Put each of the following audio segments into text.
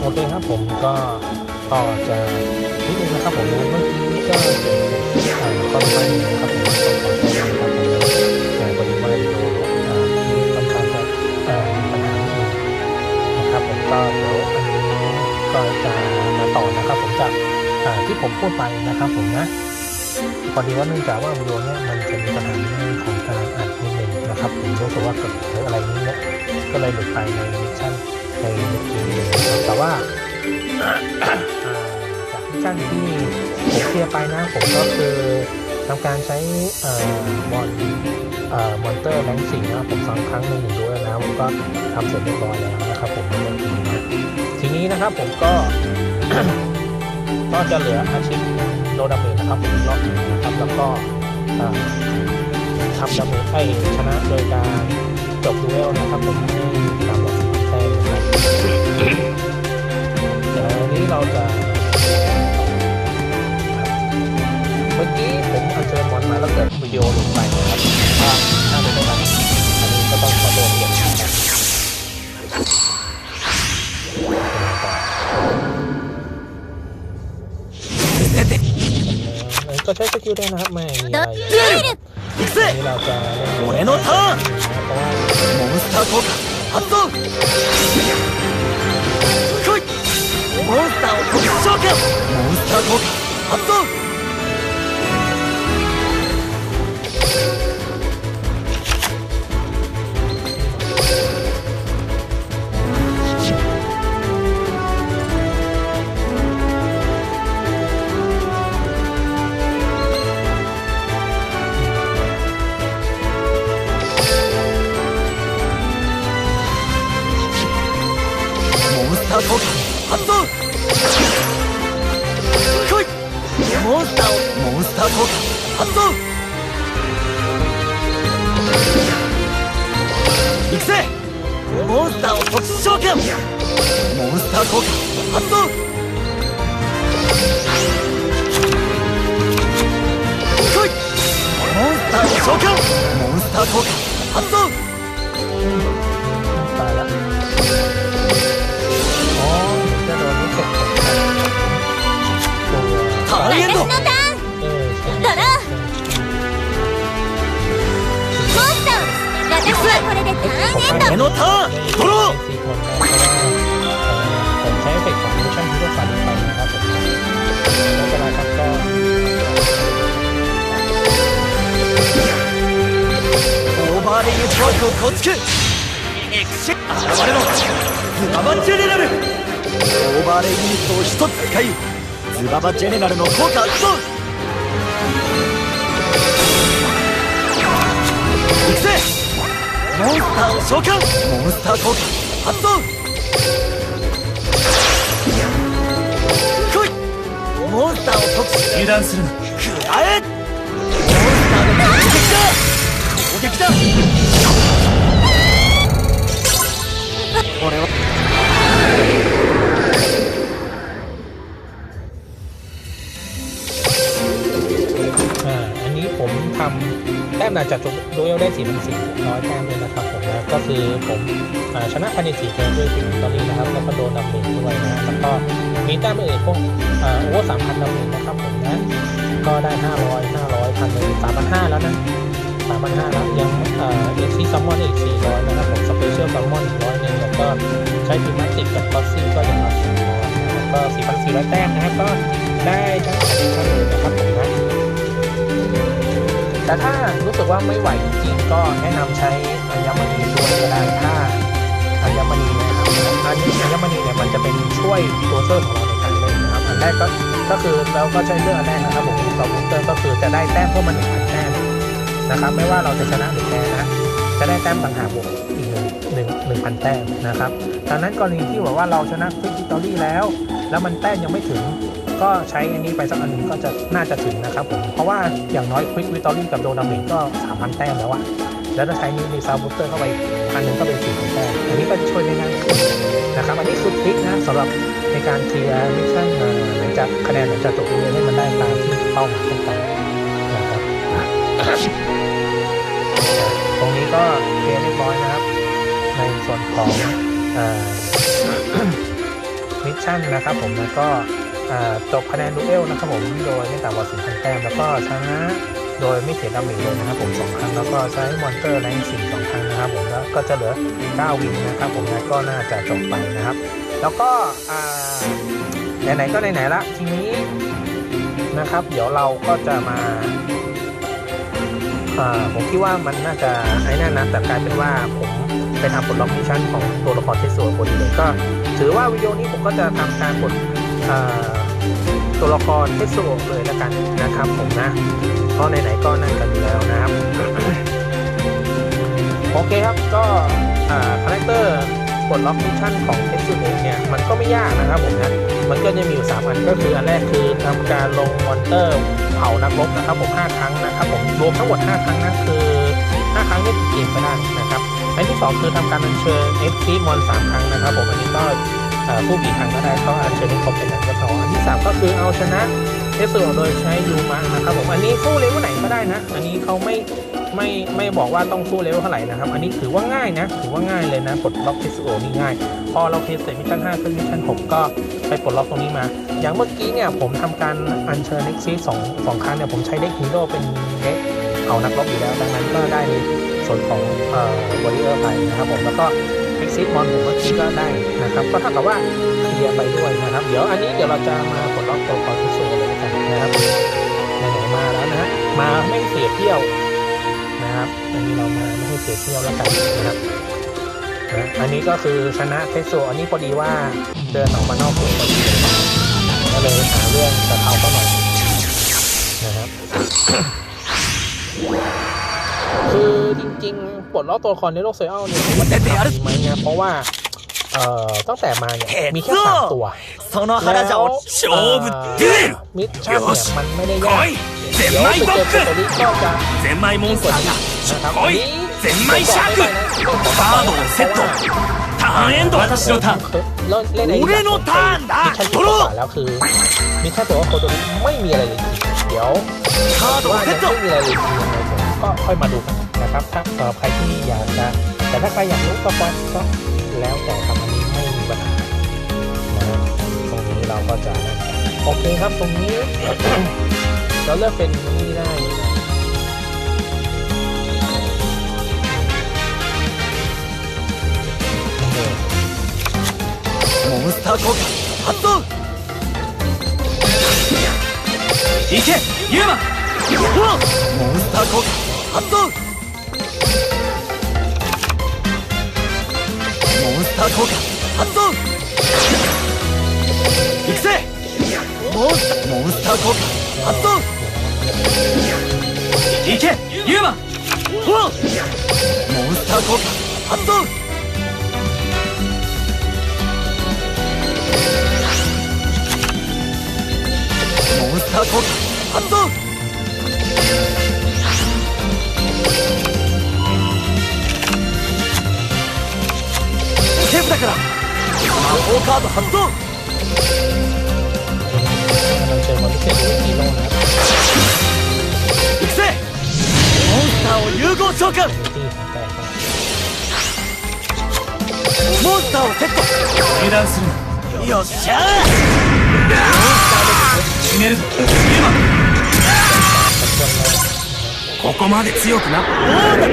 โอเคครับผมก็ต่อจะนิดนึงนะครับผมเมื่อกี้ก็เจอเอ่อค่อนข้างนะครับผมต้องขอโทษนะครับผมแต่พอดีว่าดนเอ่อที่ค่อนข้างจะมีปัญหานิดนึงนะครับผมก็เดี๋ยวอันนี้ก็จะมาต่อนะครับผมจากที่ผมพูดไปนะครับผมนะพอดีว่าเนื่องจากว่าวิดีโอเนี้ยมันจะมีปัญหาเรื่องของการอัดนิดนึงนะครับผมรู้สึกว่าเกิดอะไรนี้เนี่ยก็เลยหลุดไปในมิชชั่น ในเมื่อกี้เลยนะครับแต่ว่าจากมิชชั่นที่ผมเคลียร์ไปนะผมก็คือทำการใช้เอ่อมอนเอ่อมอนเตอร์แรงสี่นะผมฟังครั้งหนึ่งด้วยนะผมก็ทำเสร็จเรียบร้อยแล้วนะครับผมในเมื่อกี้นะทีนี้นะครับผมก็ก็จะเหลืออาชีพโดดาเมจนะครับผมอีกรอบหนึงนะครับแล้วก็ทำดาเมจให้ชนะโดยการจบดูเอลนะครับผม ก็ใช้สกิลได้นะครับไม่มีอะไรอย่างนี้ 行くぜ วันนี้เราจะเล่น 俺のターン เพราะว่า モンスター効果発動来いモンスターを特殊召喚モンスター効果発動 モンスター効果発動来いモンスター効果発動行くぜモンスターを特殊召喚モンスター召喚私のターン。ドロー私はこれでター。ンエンドのター。ンドロー。オー。バー。レイ現れバェネラルオー。バー。レイユニットを一つ使いズババジェネラルの効果発動行くぜモン。スターを召喚モンスター効果発動。来い。モンスターを特殊油断するな。食らえ。 เราเนินะครับผมนะ ก็ได้ห้าร้อยห้าร้อยพันหนึ่งสามพันห้าแล้วนะสามพันห้าแล้ว ยังเอ่อเอ็กซี่ซัมมอนอีกสี่ร้อยนะครับผม สเปเชียลซัมมอนอีกร้อยหนึ่งแล้วก็ใช้พิมาติกกับคอสซี่ก็ยังละสี่ร้อยนะครับก็สี่พันสี่ร้อยแต้มนะครับ ก็ได้ทั้งสองชั้นเลยนะครับผมนะ แต่ถ้ารู้สึกว่าไม่ไหวจริงๆ ก็แนะนำใช้อัญมณีด้วยก็ได้ถ้าอัญมณีนะครับอัญอัญมณีเนี่ยมันจะเป็นช่วยตัวช่วยของเราในการเล่นนะครับ อันแรกก็ ก็คือเราก็ใช้เรื่องอันแรกนะครับผมสองบูสเตอร์ก็คือจะได้แต้มเพิ่มมาหนึ่งพันแต้มนะครับไม่ว่าเราจะชนะหรือแพ้นะจะได้แต้มต่างหากบวกอีกหนึ่งหนึ่งหนึ่งพันแต้มนะครับดังนั้นกรณีที่บอกว่าเราชนะฟิกตอรี่แล้ว แล้วมันแต้มยังไม่ถึง ก็ใช้อันนี้ไปสักอันหนึงก็จะน่าจะถึงนะครับผมเพราะว่าอย่างน้อยควิกวิตอรี่กับโดนามิกก็3,000แต้มแล้วอะแล้วถ้าใช้นี้ในซาวบูสเตอร์เข้าไปอันหนึงก็เป็น4,000แต้มอันนี้ก็ช่วยได้ง่ายนะครับอันนี้คือทริคนะสำหรับในการเคลียร์มิชชั่น จากคะแนนหลังจากจบเรียนให้มันได้ตามที่เป้าหมายต้องการนะครับตรงนี้ก็เคลียร์เรียบร้อยนะครับ ในส่วนของเอ่อมิชชั่นนะครับผมแล้วก็จบคะแนนดูเอลนะครับผมโดยไม่ต่ำกว่า4,000แต้มแล้วก็ชนะโดยไม่เสียดาเมจเลยนะครับผมสองครั้งแล้วก็ใช้มอนเตอร์แรงสี่สองครั้งนะครับผมแล้วก็จะเหลือ9วินนะครับผมนะก็น่าจะจบไปนะครับ แล้วก็อ่า ไหนๆก็ไหนๆละทีนี้นะครับ เดี๋ยวเราก็จะมาผมคิดว่ามันน่าจะไอ้นั่นนะแต่กลายเป็นว่าผมไปทำปลดล็อกมิชชั่นของตัวละครที่สวยพอดีเลยก็ ถือว่าวิดีโอนี้ผมก็จะทำการปลดอ่าตัวละครเทสโซเลยแล้วกันนะครับ ผมนะเพราะไหนๆก็นั่นกันอยู่แล้วนะครับโอเคครับก็คาแรคเตอร์ ปลดล็อกมิชชั่นของเทสโซเนี่ย มันก็ไม่ยากนะครับผมนะ มันก็จะมีอยู่ 3 อันก็คืออันแรกคือทำการลงมอนเตอร์เผานักรบนะครับผม 5 ครั้งนะครับผม รวมทั้งหมด 5 ครั้งนั่นคือ 5 ครั้งนี่เกมก็ได้นะครับ อันที่ 2 คือทำการอัญเชิญเอฟซีมอนสามครั้งนะครับผม อันนี้ก็ผู้กี่ครั้งก็ได้ก็อัญเชิญให้ครบเป็นนั้นก็พออันที่ 3 ก็คือเอาชนะเทสโซโดยใช้ยูมะนะครับผม อันนี้สู้เลเวลไหนก็ได้นะ อันนี้เขาไม่ ไม่ไม่บอกว่าต้องสู้เลเวลเท่าไหร่นะครับ อันนี้ถือว่าง่ายนะ ถือว่าง่ายเลยนะปลดล็อกเทสโซนี่ง่าย พอเราเพสเสร็จมิชชั่น5ขึ้นมิชชั่น6ก็ไปปลดล็อกตรงนี้มา อย่างเมื่อกี้เนี่ยผมทำการอัญเชิญเอ็กซีสองสองครั้งเนี่ยผมใช้เด็กฮีโร่เป็นเด็กเอานักรบอยู่แล้ว ดังนั้นก็ได้ในส่วนของเอ่อวอริเออร์ไปนะครับผมแล้วก็เอ็กซิสมอนผมเมื่อกี้ก็ได้นะครับ ก็เท่ากับว่าเคลียร์ไปด้วยนะครับ เดี๋ยวอันนี้เดี๋ยวเราจะมาปลดล็อกตัวคอร์ทิโซเลยกันนะครับไหนๆมาแล้วนะฮะมาไม่เสียเที่ยว ครับ อันนี้เรามาไม่ให้เสียเที่ยวแล้วกันนะครับอันนี้ก็คือชนะเทสโซอันนี้พอดีว่าเดินออกมานอกเกมพอดีก็เลยหาเรื่องกระเทาก็หน่อยนะครับ คือจริงๆปลดล็อกตัวละครในโลกโซเชียลเนี่ยมันจะทำดีไหมเนี่ยเพราะว่าเอ่อตั้งแต่มาเนี่ยมีแค่สามตัวแล้วมิชชั่นเนี่ยมันไม่ได้ยาก ゼ ยว ンマイ ไป ボ เจอ ッ ตัว ク นี้ก็จะ ゼンマイモンスターが นะครับ 来いゼンマイシャークカードをセットターンエンド私のターン เล่นเล่นไอ้ 俺のターンだ มิชชั่น ド ตัว ロ ก่อนแล้วคือมิชชั่นตัวว่าโคตัวนี้ไม่มีอะไรเลยจริงๆเดี๋ยว ーカードを ว่า セ ยัง ット ไม่มีอะไรเลยจริงๆยังไงผมก็ค่อยมาดูกันนะครับถ้าสำหรับใครที่อยากจะแต่ถ้าใครอยากรู้ก็ก็ก็แล้วแต่ครับอันนี้ไม่มีปัญหานะครับตรงนี้เราก็จะนั่นกันโอเคครับตรงนี้ เราเลือกเป็นนี่ได้นี่นะโอเค モンスター効果発動行けユーマモンスター効果発動モンスター効果発動行くぜモンスターモンスター効果 発動。行けユーマモンスター効果。発動。モンスター効果。発動。セーフだから。魔法カード発動行くぜ。モンスターを融合召喚。モンスターをセット油断するよっしゃモンスターで決めるぞ。ヒーマここまで強くな。大だ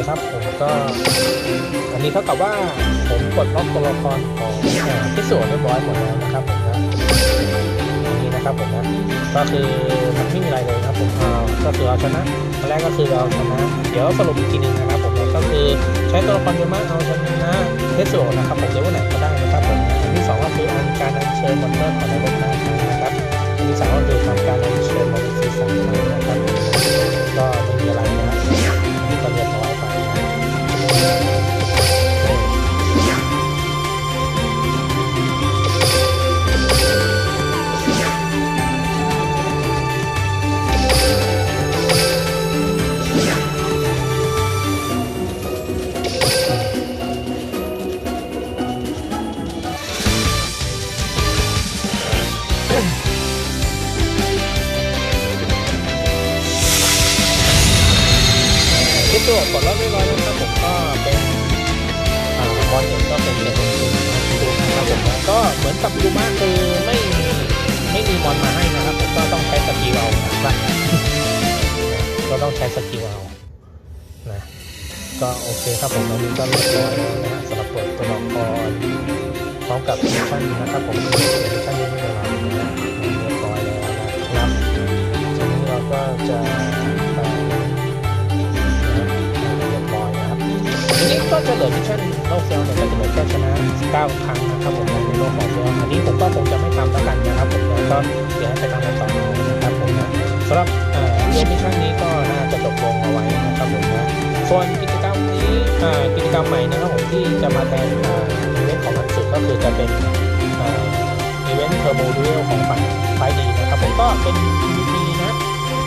คครับผมก็อันนี้เท่ากับว่าผมกดล็อกตัวละครของพิสูจน์เรียบร้อยหมดแล้วนะครับผมนะอันนี้นะครับผมนะก็คือมันไม่มีอะไรเลยครับผมเอาก็คือเอาชนะอันแรกก็คือเอาชนะเดี๋ยวสรุปอีกทีหนึงนะครับผมนะก็คือใช้ตัวละครเยอะมากเอาชนะเทสโซนะครับผมเดี๋ยวไหนก็ได้นะครับผมอันที่สองก็คืออันการอัญเชิญมอนเตอร์ของในรถน้ำนะครับอันที่สามก็คือทำการอัญเชิญมอนเตอร์ซีซั่นนะครับก็ไม่มีอะไรนะ ก็เหมือนกับดูมาคือไม่มีไม่มีมอนมาให้นะครับผมก็ต้องใช้สกิลเอานะครับก็ต้องใช้สกิลเอานะก็โอเคครับผมวันนี้ก็เรียบร้อยแล้วนะฮะสำหรับเปิดตัวละครพร้อมกับมิชชั่นนะครับผมมิชชั่นนี้ไม่เป็นไรนะฮะเรียบร้อยแล้วนะครับทีนี้เราก็จะไปเรียบร้อยนะครับทีนี้ก็จะเหลือมิชชั่นโลกเซลล์เนี่ยก็จะเหลือแค่ชนะ9ครั้งนะครับผม ในโลกของเซลล์อันนี้ผมก็คงจะไม่ทำแล้วกันนะครับผมก็เดี๋ยวให้ไปทำกันต่อเอานะครับผมนะสำหรับเรื่องมิชชั่นนี้ก็น่าจะจบลงเอาไว้นะครับผมนะส่วนกิจกรรมนี้กิจกรรมใหม่นะครับผมที่จะมาแทนอีเวนต์ของมันสุดก็คือจะเป็นอีเวนต์เทอร์โบดูเอลของฝั่งไฟดีนะครับผมก็เป็น PVP นะ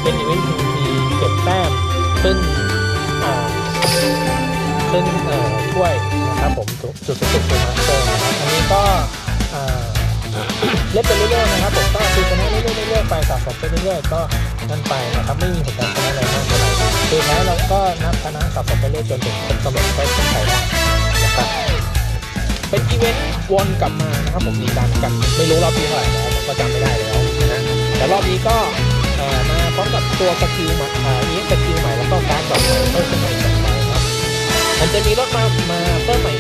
เป็นอีเวนต์ PVP เก็บแต้มขึ้นขึ้นถ้วยนะครับผมจุดจุดสุดสุด ไปสะสมไปเรื่อยๆก็นั่นไปนะครับไม่มีผลการชนะอะไรมากเท่าไหร่คือแพ้เราก็นับชนะสะสมไปเรื่อยจนถึงครบกำหนดได้ขึ้นไปได้นะครับเป็นอีเวนต์วนกลับมานะครับผมมีการกันไม่รู้รอบที่เท่าไหร่แล้วผมก็จำไม่ได้แล้วนะแต่รอบนี้ก็มาพร้อมกับตัวสกิลใหม่เอ่ออีเวนต์สกิลใหม่แล้วก็การดดอกใหม่เพิ่มขึ้นมาอีกสองใบนะครับมันจะมีรถมามาเพิ่มใหม่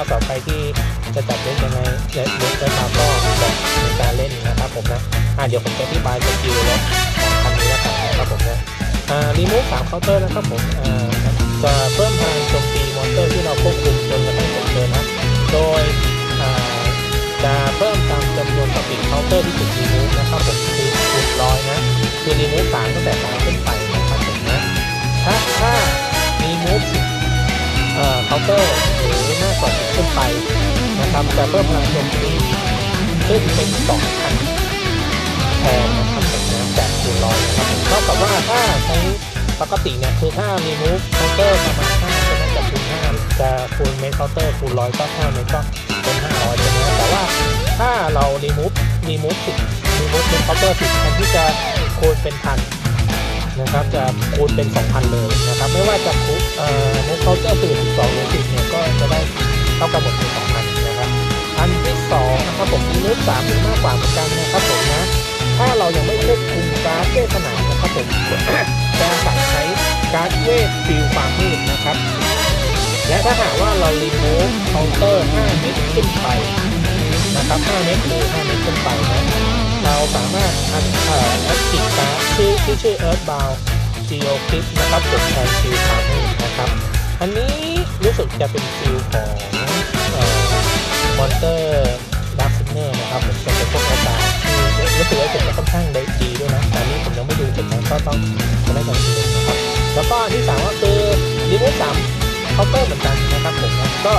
ว่าต่อไปที่จะจัดเล่นยังไงเล่นเล่นรถเบาก็เหมาะในการเล่นนะครับผมนะอ่าเดี๋ยวผมจะอธิบายสกิลรถของคันนี้แล้วกันนะครับผมนะอ่ารีมูฟสามเคาน์เตอร์นะครับผมอ่าจะเพิ่มพลังโจมตีมอนเตอร์ที่เราควบคุมจนกระทั่งจบเทิร์นะโดยอ่าจะเพิ่มตามจำนวนสปีดเคาน์เตอร์ที่ถูกรีมูฟนะครับผมคือคูณร้อยนะคือรีมูฟสามตั้งแต่สามขึ้นไปนะครับผมนะถ้าถ้ารีมูฟสิบ เอ่อเคาน์เตอร์หรือมากกว่าขึ้นไปนะครับจะเพิ่มพลังโจมตีขึ้นเป็นสองพันแทนนะครับผมนะจากคูณร้อยนะครับเท่ากับว่าถ้าใช้ปกติเนี่ยคือถ้า remove counter ประมาณ5ใช่ไหมจากคูณ5จะคูณเมตร counter คูณร้อยก็5เมตรก็เป็น500ใช่ไหมแต่ว่าถ้าเรา remove remove 10 remove เมตร counter 10แทนที่จะคูณเป็นพัน นะครับจะคูณเป็น 2,000 เลยนะครับไม่ว่าจะคูณเอ่อ move counter 10 12หรือ10เนี่ยก็จะได้เท่ากับหมดเป็น2,000นะครับอันที่สองนะครับผม remove 3หรือมากกว่าเหมือนกันนะครับผมนะถ้าเรายังไม่ควบคุมการเวทสนามนะครับผมจะสั่งใช้การเวทฟิลความมืดนะครับ และถ้าหากว่าเรารีโมูฟเคาน์เตอร์5เมตรขึ้นไปนะครับ5เมตรหรือ5เมตรขึ้นไปนะ เราสามารถอันเอ่อแอคทีฟการ์ดชื่อที่ชื่อ Earthbound Geo Clip นะครับผมแทนฟิลความมืดนะครับ อันนี้รู้สึกจะเป็นฟิลของมอนเตอร์ดักซิเนอร์นะครับผมจะเป็นพวกอาจารย์ที่รู้สึกว่าจะค่อนข้างได้ดีด้วยนะแต่นี้ผมยังไม่ดูเสร็จนก็ต้องจะได้กันทีนึงนะครับ แล้วก็อันที่สามก็คือรีโมทสามเคาน์เตอร์เหมือนกันนะครับผมนะก็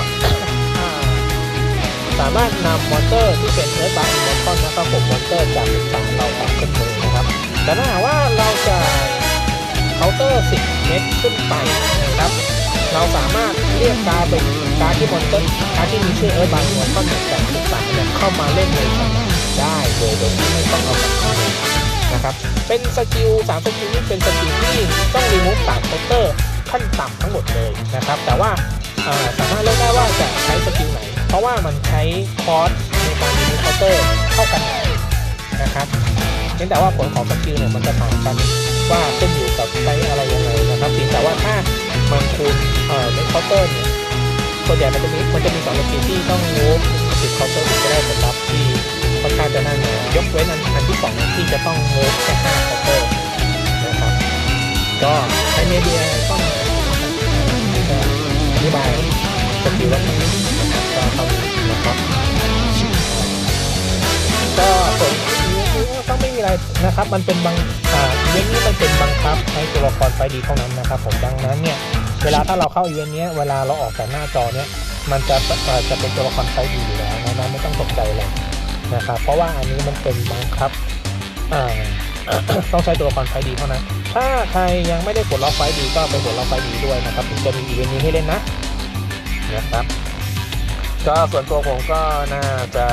สามารถนำมอเตอร์ที่เป็นเนื้อบางมอนตอนนะครับผมมอเตอร์จากศึกษาเราออกขึ้นมือนะครับ แต่ถ้าหากว่าเราจะเคาน์เตอร์ 10 เมตรขึ้นไปนะครับ เราสามารถเรียกการเป็นการที่มอนเตอร์การที่มีชื่อเอิร์ธบางมอนตอนหนึ่งจากศึกษาเนี่ยเข้ามาเล่นในสนามได้โดยโดยที่ไม่ต้องเอากลับเข้ามือนะครับ เป็นสกิลสามสกิลนี้เป็นสกิลที่ต้องรีมูฟสามเคาน์เตอร์ขั้นต่ำทั้งหมดเลยนะครับ แต่ว่า สามารถเลือกได้ว่าจะใช้สกิลไหน เพราะว่ามันใช้คอร์สในการรีมูฟเคาน์เตอร์เท่ากันนะครับเพียงแต่ว่าผลของสกิลเนี่ยมันจะต่างกันว่าขึ้นอยู่กับใช้อะไรยังไงนะครับเพียงแต่ว่าถ้ามันคูณเอ่อในเคาน์เตอร์เนี่ยส่วนใหญ่มันจะมีมันจะมีสองสกิลที่ต้องมูฟติดเคาน์เตอร์ถึงจะได้ผลลัพธ์ที่ค่อนข้างจะน่าหนายกเว้นอันอันที่สองที่จะต้องมูฟแค่ห้าเคาน์เตอร์นะครับก็ใช้เมเดียก็มาก็อธิ บายสกิลแล้วกันนะครับก็เท่านี้นะครับก็ส่วนนี้ก็ไม่มีอะไรนะครับ มันเป็นบางอ่าอีเวนต์นี้มันเป็นบังคับให้ตัวละครไฟดีเท่านั้นนะครับ ผมดังนั้นเนี่ยเวลาถ้าเราเข้าอีเวนต์เนี้ยเวลาเราออกจากหน้าจอเนี้ยมันจะจะเป็นตัวละครไฟดีอยู่แล้วนะไม่ต้องตกใจเลยนะครับ เพราะว่าอันนี้มันเป็นบังคับอ่า ต้องใช้ตัวละครไฟดีเท่านั้น ถ้าใครยังไม่ได้กดล็อกไฟดีก็ไปกดล็อกไฟดีด้วยนะครับถึงจะมีอีเวนต์นี้ให้เล่นนะนะครับ ก็ส่วนตัวผมก็น่าจะ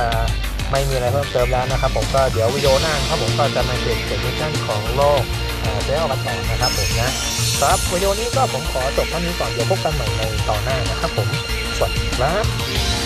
ไม่มีอะไรเพิ่มเติมแล้วนะครับ ผมก็เดี๋ยววิดีโอหน้าครับผมก็จะมาเก็บเก็บมิชั่นของโลกเซลล์กันต่อนะครับผมนะครับวิดีโอนี้ก็ผมขอจบเท่านี้ก่อนเดี๋ยวพบกันใหม่ในตอนหน้านะครับผมสวัสดีครับ